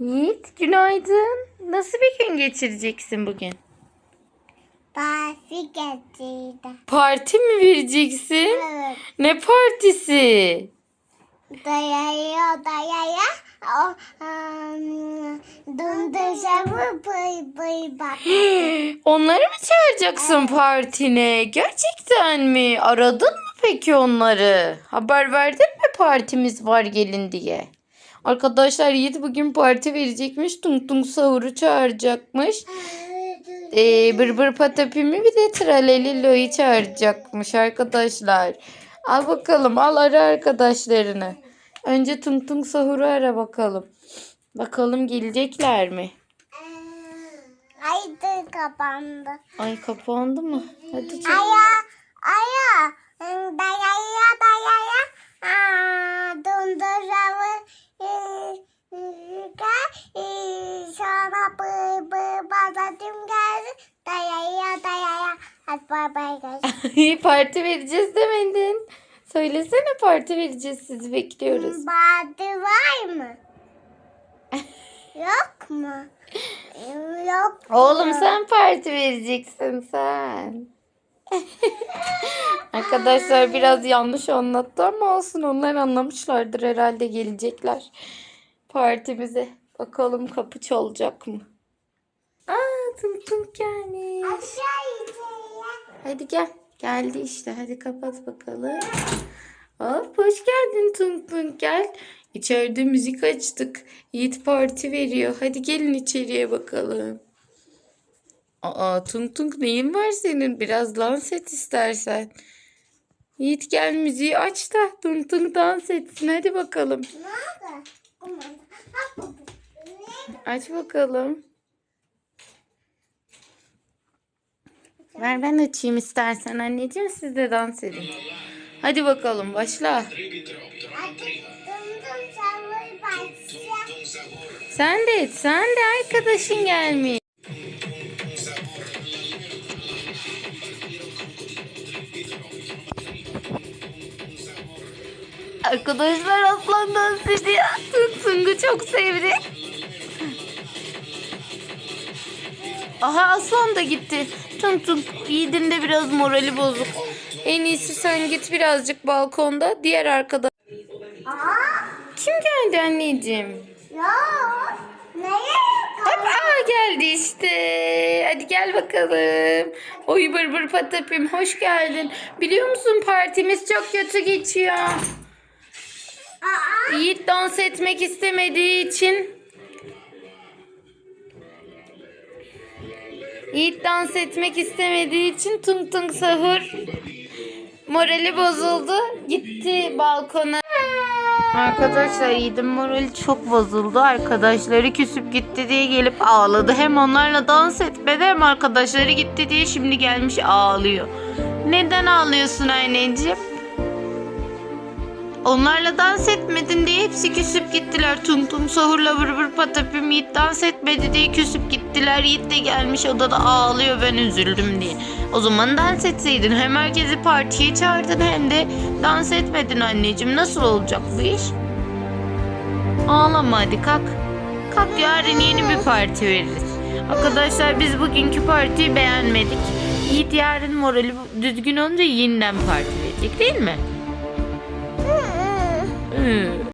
Yiğit günaydın. Nasıl bir gün geçireceksin bugün? Parti getirdi. Parti mi vereceksin? Evet. Ne partisi? Dayaya dayaya. O um, donduracağımı bıy bıy bak. Onları mı çağıracaksın partine? Gerçekten mi? Aradın mı peki onları? Haber verdin mi partimiz var gelin diye? Arkadaşlar Yiğit bugün parti verecekmiş. Tung Tung Sahur'u çağıracakmış. Ee, bır bır patapimi bir de traleli lo'yu çağıracakmış arkadaşlar. Al bakalım al ara arkadaşlarını. Önce Tung Tung Sahur'u ara bakalım. Bakalım gelecekler mi? Haydi kapandı. Ay kapandı mı? Hadi çek. Aya aya dayaya dayaya aa, donduracağımı bıy bıy patlatım geldi. Dayaya dayaya. Hadi bay bay guys. parti vereceğiz demedin. Söylesene parti vereceğiz sizi bekliyoruz. Badı var mı? Yok mu? Yok. Oğlum sen parti vereceksin sen. Arkadaşlar biraz yanlış anlattı ama olsun onlar anlamışlardır herhalde gelecekler partimize. Bakalım kapı çalacak mı? Aa tung gelmiş. Hadi gel. Geldi işte. Hadi kapat bakalım. Hop hoş geldin Tung Tung gel. İçeride müzik açtık. Yiğit parti veriyor. Hadi gelin içeriye bakalım. Aa Tung Tung neyin var senin? Biraz dans et istersen. Yiğit gel müziği aç da Tung Tung dans etsin. Hadi bakalım. Nerede? Kumanda. Bak bu. Ne? Aç bakalım. Ver ben açayım istersen anneciğim siz de dans edin. Hadi bakalım başla. Sen de et sen de arkadaşın gelmiş. Arkadaşlar aslan dans ediyor. Tung Tung'u çok sevdi. Aha aslan da gitti. Tung Tung Yiğit'in de biraz morali bozuk. En iyisi sen git birazcık balkonda. Diğer arkadaş. Aa, Kim geldi anneciğim? yok. Neye Hop aa geldi işte. Hadi gel bakalım. Oy bır bır patapim hoş geldin. Biliyor musun partimiz çok kötü geçiyor. Aa, Yiğit dans etmek istemediği için Yiğit dans etmek istemediği için tung tung sahur morali bozuldu. Gitti balkona. Arkadaşlar Yiğit'in morali çok bozuldu. Arkadaşları küsüp gitti diye gelip ağladı. Hem onlarla dans etmedi hem arkadaşları gitti diye şimdi gelmiş ağlıyor. Neden ağlıyorsun anneciğim? Onlarla dans etmedin diye hepsi küsüp gittiler. Tung tung sahurla vır vır patapim Yiğit dans etmedi diye küsüp gittiler. Yiğit de gelmiş odada ağlıyor ben üzüldüm diye. O zaman dans etseydin hem herkesi partiye çağırdın hem de dans etmedin anneciğim. Nasıl olacak bu iş? Ağlama hadi kalk. Kalk yarın yeni bir parti veririz. Arkadaşlar biz bugünkü partiyi beğenmedik. Yiğit yarın morali düzgün olunca yeniden parti verecek değil mi? 嗯。